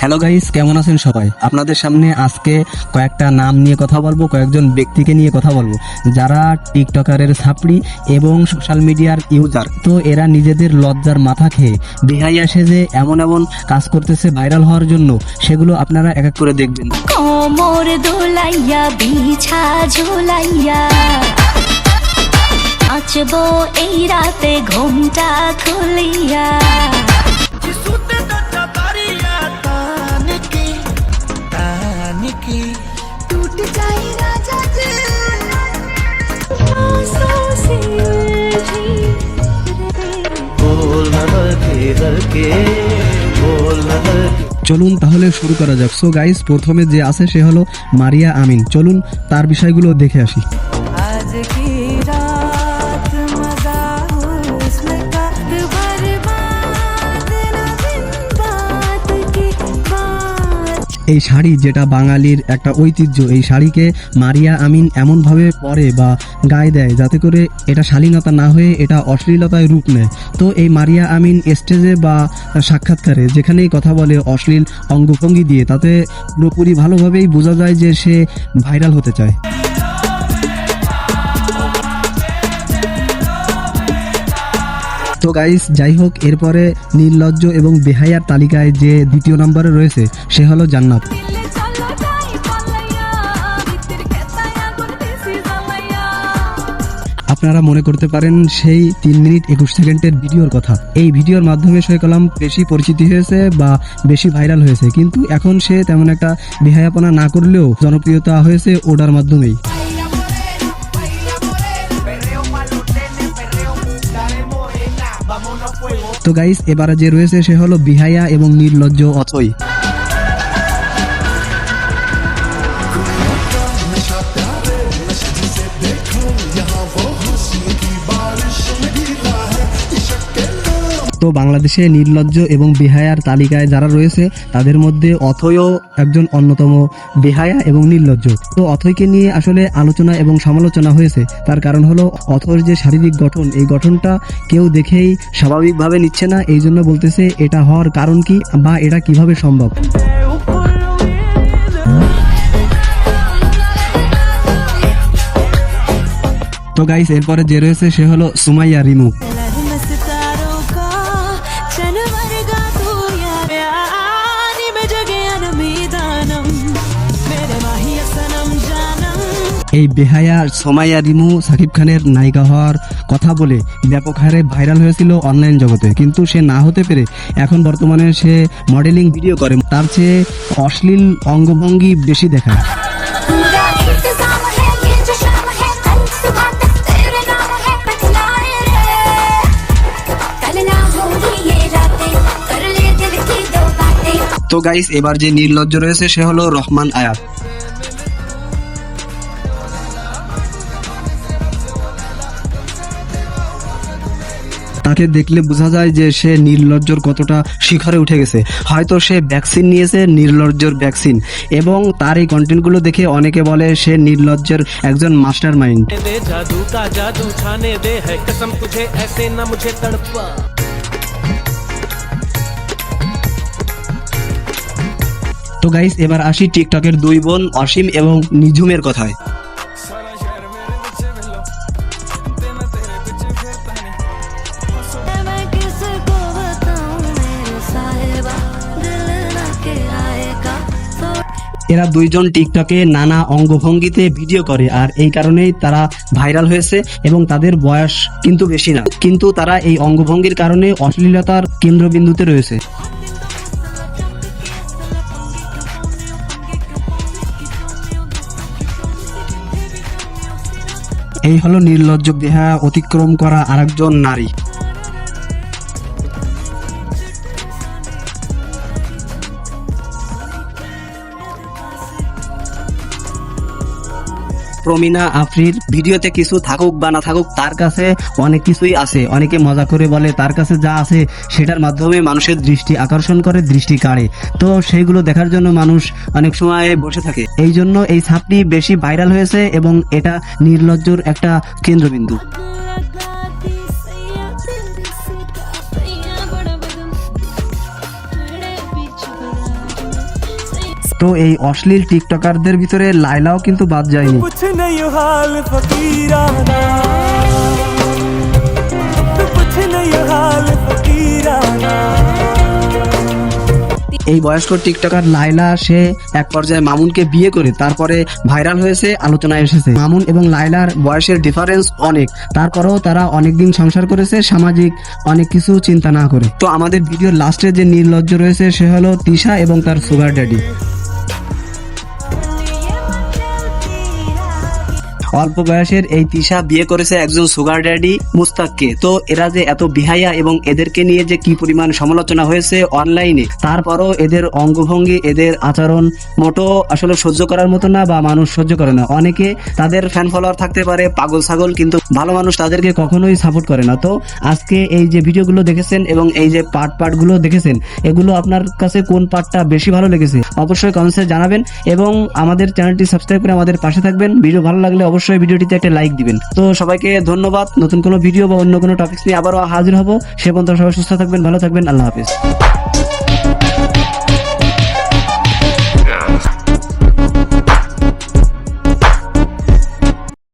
Hello guys কেমন আছেন সবাই? আপনাদের সামনে আজকে কয়েকটা নাম নিয়ে কথা বলব, কয়েকজন ব্যক্তিকে নিয়ে কথা বলব। যারা টিকটকারের ছাপড়ি এবং সোশ্যাল মিডিয়ার ইউজার, তো এরা নিজেদের লজ্জার মাথা খেয়ে বেহাই আসে যে এমন এমন কাজ করতেছে ভাইরাল হওয়ার জন্য, সেগুলো আপনারা এক এক করে দেখবেন। এই রাতে ঘুমটা খুলিয়া। চলুন তাহলে শুরু করা যাক। সো গাইস প্রথমে যে আছে সে হলো মারিয়া আমিন। চলুন তার বিষয়গুলো দেখে আসি। এই শাড়ি যেটা বাঙালির একটা ঐতিহ্য, এই শাড়িকে মারিয়া আমিন এমনভাবে পরে বা গায়ে দেয় যাতে করে এটা শালীনতা না হয়ে এটা অশ্লীলতায় রূপ নেয়। তো এই মারিয়া আমিন স্টেজে বা সাক্ষাৎকারে যেখানেই কথা বলে অশ্লীল অঙ্গভঙ্গি দিয়ে, তাতে পুরোপুরি ভালোভাবেই বোঝা যায় যে সে ভাইরাল হতে চায়। তো গাইস যাই হোক, এরপরে নির্লজ্জ এবং বেহায়ার তালিকায় যে দ্বিতীয় নম্বরে রয়েছে, সে হলো জান্নাত। আপনারা মনে করতে পারেন সেই তিন মিনিট একুশ সেকেন্ডের ভিডিওর কথা। এই ভিডিওর মাধ্যমে সে কলাম বেশি পরিচিতি হয়েছে বা বেশি ভাইরাল হয়েছে। কিন্তু এখন সে তেমন একটা বেহায়াপনা না করলেও জনপ্রিয়তা হয়েছে ওডার মাধ্যমেই। তো গাইস এবারে যে রয়েছে সে হলো বিহায়া এবং নির্লজ্জ অথই। তো বাংলাদেশে নির্লজ্জ এবং বেহায়ার তালিকায় যারা রয়েছে, তাদের মধ্যে অথয়ও একজন অন্যতম বেহায়া এবং নির্লজ্জ। তো অথয়কে নিয়ে আসলে আলোচনা এবং সমালোচনা হয়েছে। তার কারণ হলো, অথর যে শারীরিক গঠন, এই গঠনটা কেউ দেখেই স্বাভাবিকভাবে নিচ্ছে না। এই জন্য বলতেছে, এটা হওয়ার কারণ কি বা এটা কীভাবে সম্ভব? তো গাইস এরপরে যে রয়েছে, সে হলো সুমাইয়া রিমু। এই বেহায়া সোমাইয়া রিমু সাকিব খানের নায়িকা হওয়ার কথা বলে ব্যাপক হারে ভাইরাল হয়েছিল অনলাইন জগতে। কিন্তু সে না হতে পেরে এখন বর্তমানে সে মডেলিং ভিডিও করে। তার চেয়ে অশ্লীল অঙ্গভঙ্গি বেশি দেখায়। তো গাইস এবার যে নির্লজ্জ রয়েছে সে হলো রহমান আয়াত। তাকে দেখলে বোঝা যায় যে সে নির্লজ্জর কতটা শিখরে উঠে গেছে। হয়তো সে ভ্যাকসিন নিয়েছে নির্লজ্জর ভ্যাকসিন এবং তার এই কন্টেন্টগুলো দেখে অনেকে বলে সে নির্লজ্জের একজন মাস্টার মাইন্ড তো গাইস এবার আসি টিকটকের দুই বোন অসীম এবং নিঝুমের কথায়। এরা দুইজন টিকটকে নানা অঙ্গভঙ্গিতে ভিডিও করে, আর এই কারণেই তারা ভাইরাল হয়েছে এবং তাদের বয়স কিন্তু বেশি না। কিন্তু তারা এই অঙ্গভঙ্গির কারণে অশ্লীলতার কেন্দ্রবিন্দুতে রয়েছে। এই হলো নির্লজ্জ দেহা অতিক্রম করা আরেকজন নারী। প্রমিনা আফরির ভিডিওতে কিছু থাকুক বা না থাকুক, তার কাছে অনেক কিছুই আছে। অনেকে মজা করে বলে, তার কাছে যা আছে সেটার মাধ্যমে মানুষের দৃষ্টি আকর্ষণ করে, দৃষ্টি কাড়ে। তো সেইগুলো দেখার জন্য মানুষ অনেক সময় বসে থাকে। এই জন্য এই সাপটি বেশি ভাইরাল হয়েছে এবং এটা নির্লজ্জর একটা কেন্দ্রবিন্দু। তো এই অশ্লীল টিকটকারদের ভিতরে লাইলাও কিন্তু বাদ যায়নি। এই বয়স্ক টিকটকার লাইলা সে এক পর্যায়ে মামুনকে বিয়ে করে তারপরে ভাইরাল হয়েছে আলোচনায় এসেছে। মামুন এবং লাইলার বয়সের ডিফারেন্স অনেক। তারপরেও তারা অনেকদিন সংসার করেছে সামাজিক অনেক কিছু চিন্তা না করে। তো আমাদের ভিডিওর লাস্টে যে নির্লজ্জ রয়েছে সে হলো তিশা এবং তার সুগার ড্যাডি অল্প বয়সের এই তিশা বিয়ে করেছে একজন সুগার ড্যাডি মুস্তাককে। তো এরা যে এত বিহাইয়া এবং এদেরকে নিয়ে যে কি পরিমাণ সমালোচনা হয়েছে অনলাইনে তারপরও এদের অঙ্গভঙ্গি, এদের আচরণ মোটো আসলে সহ্য করার মতো না বা মানুষ সহ্য করে না। অনেকে তাদের ফ্যান ফলোয়ার থাকতে পারে, পাগল ছাগল, কিন্তু ভালো মানুষ তাদেরকে কখনোই সাপোর্ট করে না। তো আজকে এই যে ভিডিওগুলো দেখেছেন এবং এই যে পার্ট পার্টগুলো দেখেছেন, এগুলো আপনার কাছে কোন পার্টটা বেশি ভালো লেগেছে? অবশ্যই কমেন্টসে জানাবেন এবং আমাদের চ্যানেলটি সাবস্ক্রাইব করে আমাদের পাশে থাকবেন। ভিডিও ভালো লাগলে অবশ্যই ভিডিওটিতে একটা লাইক দিবেন। তো সবাইকে ধন্যবাদ। নতুন কোনো ভিডিও বা অন্য কোনো টপিক্স নিয়ে আবারও হাজির হব। সে পর্যন্ত সবাই সুস্থ থাকবেন, ভালো থাকবেন। আল্লাহ হাফিজ।